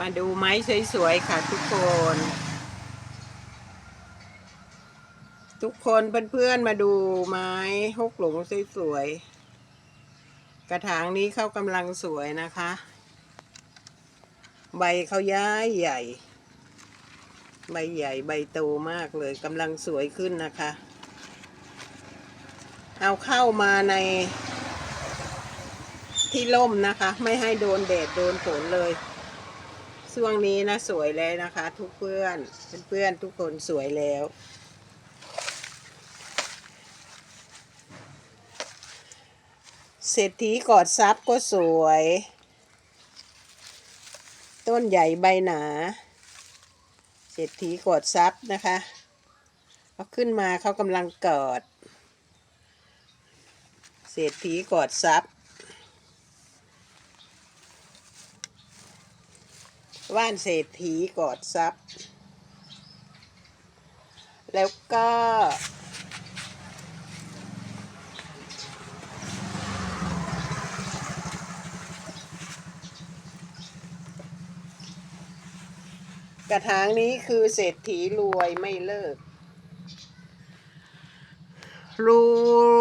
มาดูไม้สวยๆค่ะทุกคน ทุกคนเพื่อนๆมาดูไม้ฮกหลงสวยๆกระถางนี้เขากำลังสวยนะคะ ใบเขาย้ายใหญ่ ใบใหญ่ใบโตมากเลยกำลังสวยขึ้นนะคะ เอาเข้ามาในที่ร่มนะคะ ไม่ให้โดนแดดโดนฝนเลย ช่วงนี้นะสวยแล้วนะคะ ทุกเพื่อนเพื่อนๆทุกคนสวยแล้วเศรษฐีกอดซับก็สวย ต้นใหญ่ใบหนา เศรษฐีกอดซับนะคะเขาขึ้นมาเขากำลังกอด เศรษฐีกอดซับ ว่านเศรษฐีกอดซับแล้วก็ กระถางนี้คือเศรษฐีรวยไม่เลิก ร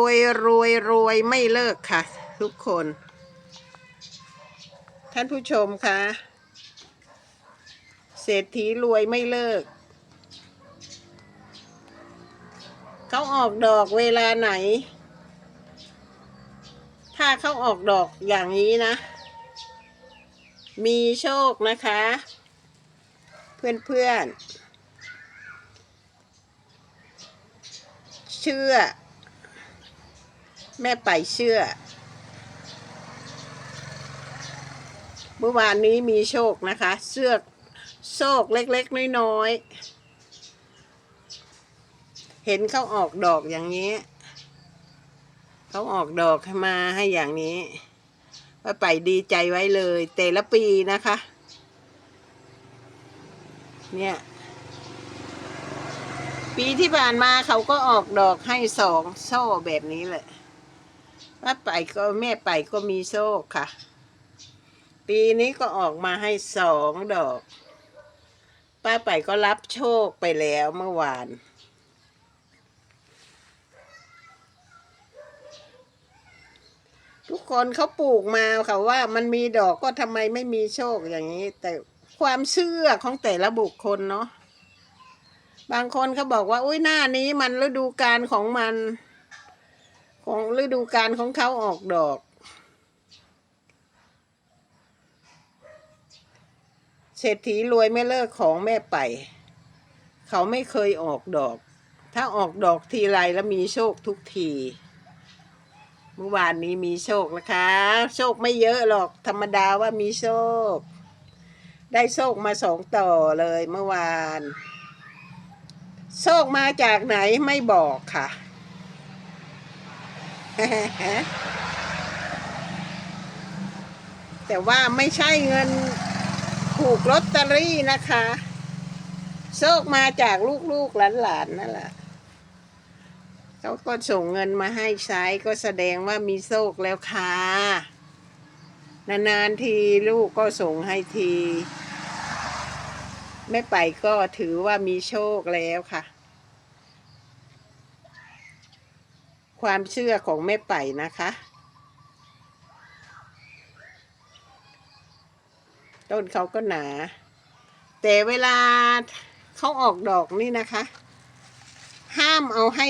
วยรวยรวยไม่เลิกค่ะ ทุกคน ท่านผู้ชมคะ เศรษฐีรวยไม่เลิก เขาออกดอกเวลาไหน ถ้าเขาออกดอกอย่างนี้นะ มีโชคนะคะ เพื่อนเพื่อนๆเชื่อ แม่ไปเชื่อเมื่อวานนี้มีโชคนะคะ เสื้อ โชคเล็กๆ น้อยๆ เห็นเขาออกดอกอย่างนี้ เขาออกดอกมาให้อย่างนี้ว่าไปดีใจไว้เลย แต่ละปีนะคะ เนี่ย ปีที่ผ่านมาเขาก็ออกดอกให้สองโซ่แบบนี้แหละป้าไปก็แม่ไปก็มีโซ่ค่ะ ปีนี้ก็ออกมาให้สองดอก ป้าไปก็รับโชคไปแล้วเมื่อวาน ทุกคนเขาปลูกมาเขาว่ามันมีดอกก็ทำไมไม่มีโชคอย่างนี้ แต่ความเชื่อของแต่ละบุคคลเนาะบางคนเขาบอกว่าอุ้ยหน้านี้มันฤดูกาลของมัน ของฤดูกาลของเขาออกดอก เศรษฐีรวยไม่เลิกของแม่ไป เขาไม่เคยออกดอก ถ้าออกดอกทีไรแล้วมีโชคทุกที เมื่อวานนี้มีโชคนะคะ โชคไม่เยอะหรอกธรรมดาว่ามีโชค ได้โชคมาสองต่อเลยเมื่อวาน โชคมาจากไหนไม่บอกค่ะแต่ว่าไม่ใช่เงิน ถูกลอตเตอรี่นะคะ โชคมาจากลูกๆหลานๆนั่นแหละเขาก็ส่งเงินมาให้ใช้ก็แสดงว่ามีโชคแล้วค่ะนานๆทีลูกก็ส่งให้ที ไม่ไปก็ถือว่ามีโชคแล้วค่ะ ความเชื่อของแม่ไปนะคะ ต้นเขาก็หนา แต่เวลาเขาออกดอกนี่นะคะ ห้ามเอาให้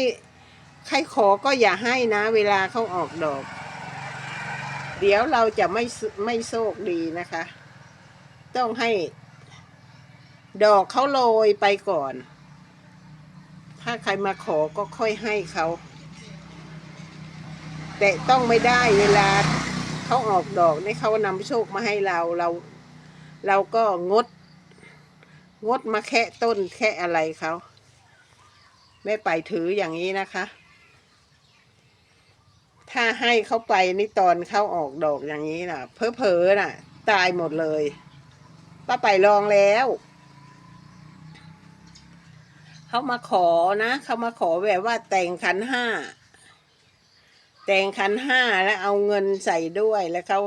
ใครขอก็อย่าให้นะ เวลาเขาออกดอก เดี๋ยวเราจะไม่ไม่โชคดีนะคะ ต้องให้ ดอกเขาโรยไปก่อน ถ้าใครมาขอก็ค่อยให้เขา แต่ต้องไม่ได้เวลาเขาออกดอกนี่เขานำโชคมาให้เราเรา เราก็งด งดมาแค่ต้นแค่อะไรเขาไม่ไปถืออย่างนี้นะคะ ถ้าให้เขาไปนี่ตอนเขาออกดอกอย่างนี้น่ะ เพอเพอๆน่ะ ตายหมดเลยป้าไปลองแล้วเขามาขอนะเขามาขอแบบว่าแต่งขันห้าแต่งขันห้าแล้วเอาเงินใส่ด้วยแล้วเขา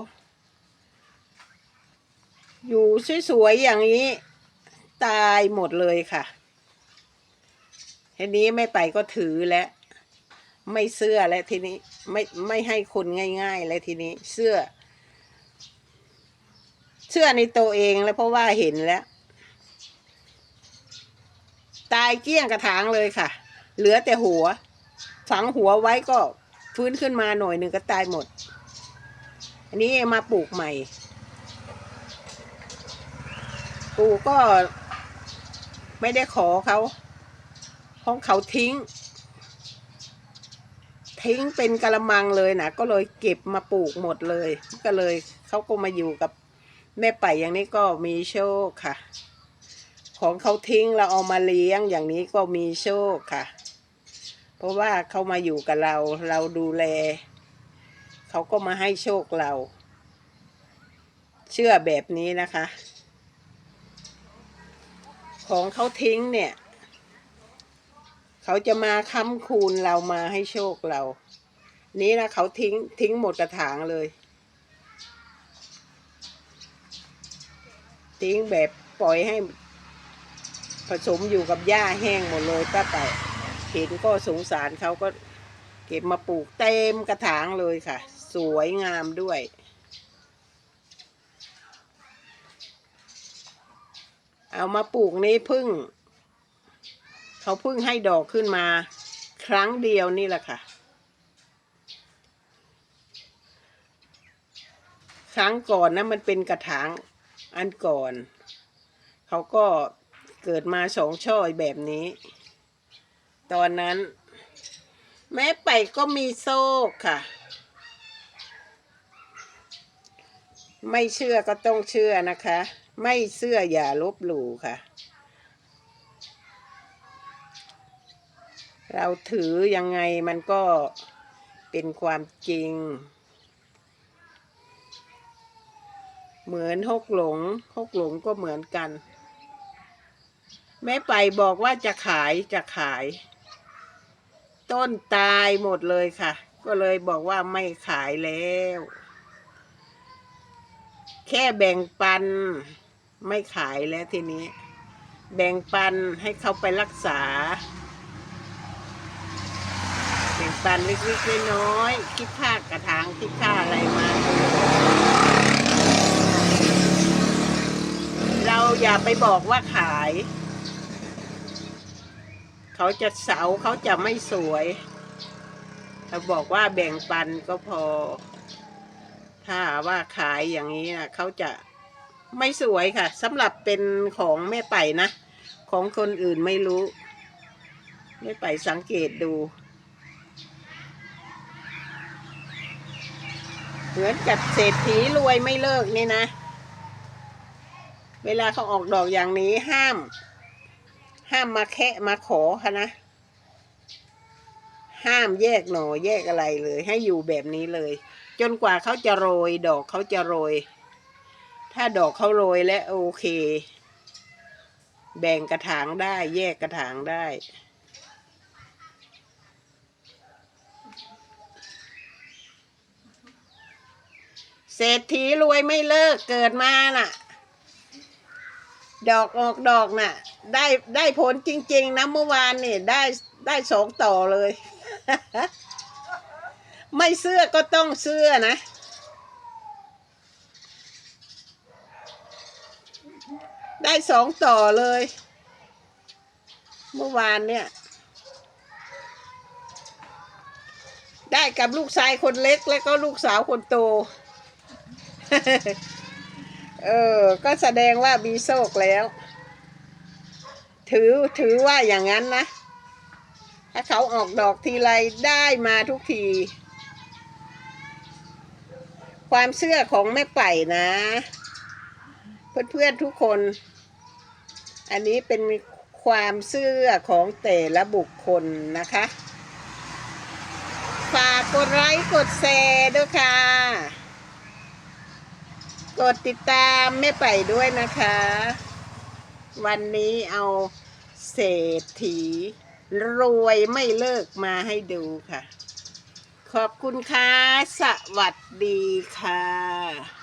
อยู่สวยๆอย่างนี้ ตายหมดเลยค่ะทีนี้ไม่ไปก็ถือแล้วไม่เสื้อแล้วทีนี้ไม่ไม่ให้คนง่ายๆ แล้วทีนี้เสื้อ เสื้อในตัวเองแล้วเพราะว่าเห็นแล้ว ตายเกี้ยงกระถางเลยค่ะ เหลือแต่หัว ฝังหัวไว้ก็ฟื้นขึ้นมาหน่อยหนึ่งก็ตายหมด อันนี้มาปลูกใหม่ ปลูกก็ไม่ได้ขอเขาของเขาทิ้ง ทิ้งเป็นกระมังเลยนะก็เลยเก็บมาปลูกหมดเลย ก็เลยเขาก็มาอยู่กับแม่ไป่อย่างนี้ก็มีโชคค่ะ ของเขาทิ้งเราเอามาเลี้ยงอย่างนี้ก็มีโชคค่ะ เพราะว่าเขามาอยู่กับเรา เราดูแลเขาก็มาให้โชคเรา เชื่อแบบนี้นะคะ ของเขาทิ้งเนี่ย เขาจะมาค้ำคูณเรามาให้โชคเรา นี้นะเขาทิ้งทิ้งหมดกระถางเลย ทิ้งแบบปล่อยให้ ผสมอยู่กับหญ้าแห้งหมดเลยป้าแต่เห็นก็สงสารเขาก็เก็บมาปลูกเต็มกระถางเลยค่ะ สวยงามด้วย เอามาปลูกนี้พึ่ง เขาพิ่งให้ดอกขึ้นมา ครั้งเดียวนี่แหละค่ะ ครั้งก่อนนะมันเป็นกระถางอันก่อน เขาก็เกิดมาสองช่อยแบบนี้ ตอนนั้น แม้ไปก็มีโซ่ค่ะ ไม่เชื่อก็ต้องเชื่อนะคะ ไม่เชื่ออย่าลบหลู่ค่ะ เราถือยังไงมันก็เป็นความจริง เหมือนหกหลงหกหลงก็เหมือนกัน แม่ไปบอกว่าจะขายจะขาย ต้นตายหมดเลยค่ะ ก็เลยบอกว่าไม่ขายแล้ว แค่แบ่งปัน ไม่ขายแล้วทีนี้ แบ่งปันให้เขาไปรักษา แบ่งปันเล็กๆน้อยๆคิดค่ากระถางคิดค่าอะไรมาเราอย่าไปบอกว่าขาย เขาจะเสาเขาจะไม่สวยเราบอกว่าแบ่งปันก็พอ ถ้าว่าขายอย่างนี้นะเขาจะ ไม่สวยค่ะสำหรับเป็นของแม่ไป่นะ ของคนอื่นไม่รู้ แม่ไป่สังเกตดู เหมือนกับเศรษฐีรวยไม่เลิกนี่นะ เวลาเขาออกดอกอย่างนี้ห้าม ห้ามมาแคะมาขอค่ะนะ ห้ามแยกหน่อแยกอะไรเลย ให้อยู่แบบนี้เลย จนกว่าเขาจะโรย ดอกเขาจะโรย ถ้าดอกเขาโรยและโอเค แบ่งกระถางได้แยกกระถางได้ เศรษฐีรวยไม่เลิกเกิดมาน่ะ ดอกออกดอกน่ะ ได้ได้ผลจริง ๆนะเมื่อวานนี่ได้ได้สองต่อเลย ไม่เสื้อก็ต้องเสื้อนะ ได้สองต่อเลย เมื่อวานเนี่ย ได้กับลูกชายคนเล็กแล้วก็ลูกสาวคนโต เออ ก็แสดงว่ามีโชคแล้ว ถือถือว่าอย่างนั้นนะ ถ้าเขาออกดอกทีไรได้มาทุกทีความเชื่อของแม่ไป่นะ เพื่อนๆทุกคน อันนี้เป็นความเชื่อของแต่ละบุคคลนะคะ ฝากกดไลค์กดแชร์ด้วยค่ะ กดติดตามแม่ไปด้วยนะคะ วันนี้เอาเศรษฐี รวยไม่เลิกมาให้ดูค่ะ ขอบคุณค่ะ สวัสดีค่ะ